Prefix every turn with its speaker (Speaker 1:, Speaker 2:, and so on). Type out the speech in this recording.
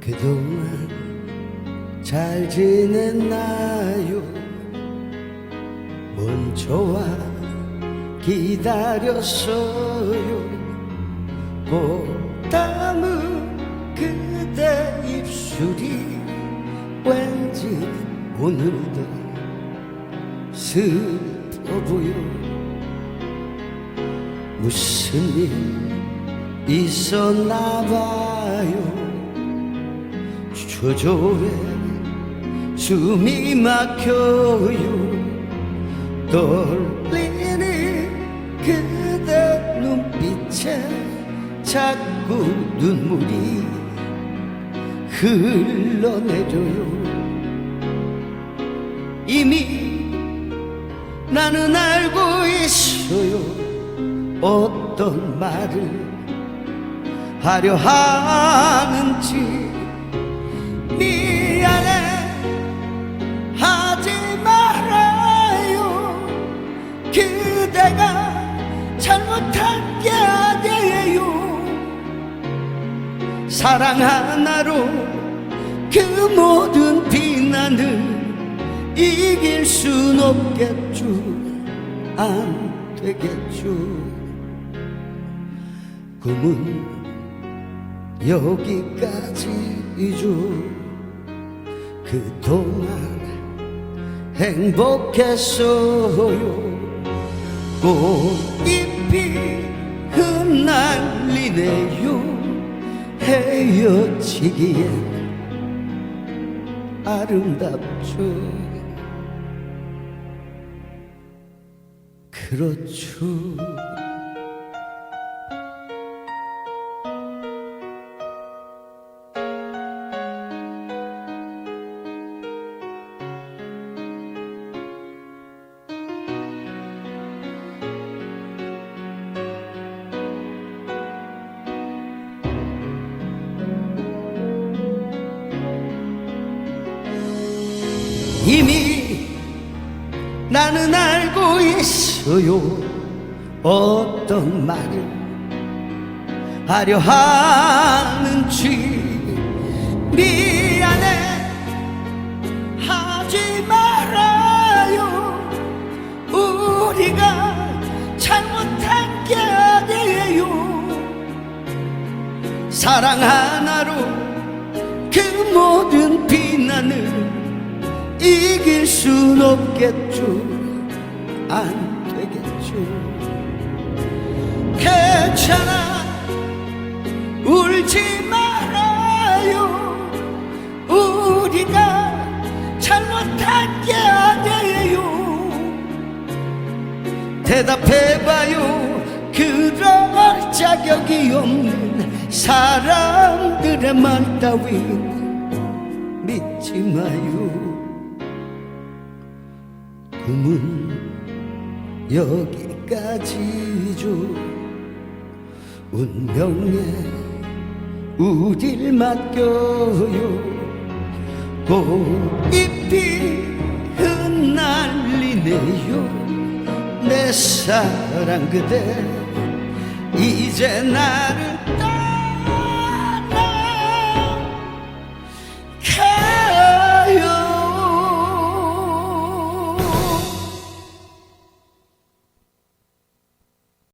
Speaker 1: 그동안 잘 지냈나요? 먼저와 기다렸어요. 꽃담은 그대 입술이 왠지 오늘도 슬퍼 보여. 무슨 일 있었나 봐요. 초조해 숨이 막혀요 떨리는 그대 눈빛에 자꾸 눈물이 흘러내려요. 이미 나는 알고 있어요. 어떤 말을 하려 하는지 미안해 사랑 하나로 그 모든 비난을 이길 순 없겠죠. 안 되겠죠. 꿈은 여기까지죠. 그동안 행복했어요. 꽃잎이 흩날리네요 헤어지기엔 아름답죠. 그렇죠 이미 나는 알고 있어요. 어떤 말을 하려 하는지 미안해 하지 말아요. 우리가 잘못한 게 아니에요. 사랑 하나로 그 모든 비난을 이길 순 없겠죠. 안 되겠죠. 괜찮아. 울지 말아요. 우리가 잘못한 게 아니에요. 대답해봐요. 그럴 자격이 없는 사람들의 말 따윈 믿지 마요 꿈은 여기까지죠. 운명에 우릴 맡겨요. 꽃잎이 흩날리네요. 내 사랑 그대 이제 나를